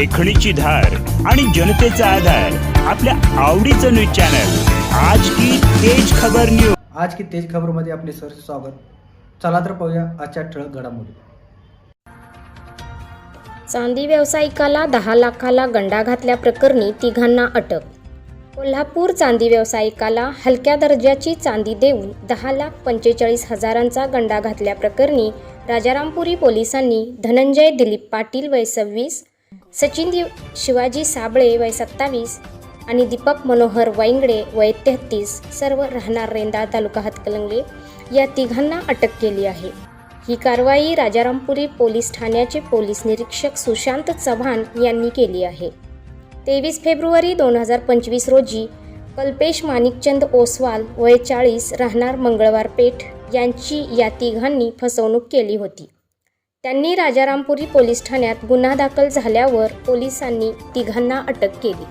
लेखणीची धार आणि जनतेचा आधार आपल्या आवडीचं न्यूज चॅनल. आज की तेज खबर न्यूज आज की तेज खबरमध्ये आपले सर स्वागत. चला तर पाहूया आजच्या ठळक घडामोडी. चांदी व्यावसायिकाला दहा लाखाला गंडा घातल्याप्रकरणी तिघांना अटक. कोल्हापूर चांदी व्यावसायिकाला हलक्या दर्जाची चांदी देऊन दहा लाख पंचेचाळीस हजारांचा गंडा घातल्याप्रकरणी राजारामपुरी पोलिसांनी धनंजय दिलीप पाटील वय सव्वीस सचिन शिवाजी साबळे वय सत्तावीस आणि दीपक मनोहर वाईंगडे वय तेहतीस सर्व राहणार रेंदा तालुका हातकलंगले या तिघांना अटक केली आहे. ही कारवाई राजारामपुरी पोलीस ठाण्याचे पोलीस निरीक्षक सुशांत चव्हाण यांनी केली आहे. तेवीस फेब्रुवारी दोन हजार पंचवीस रोजी कल्पेश माणिकचंद ओसवाल वय चाळीस राहणार मंगळवार पेठ यांची या तिघांनी फसवणूक केली होती. त्यांनी राजारामपुरी पोलीस ठाण्यात गुन्हा दाखल झाल्यावर पोलिसांनी तिघांना अटक केली.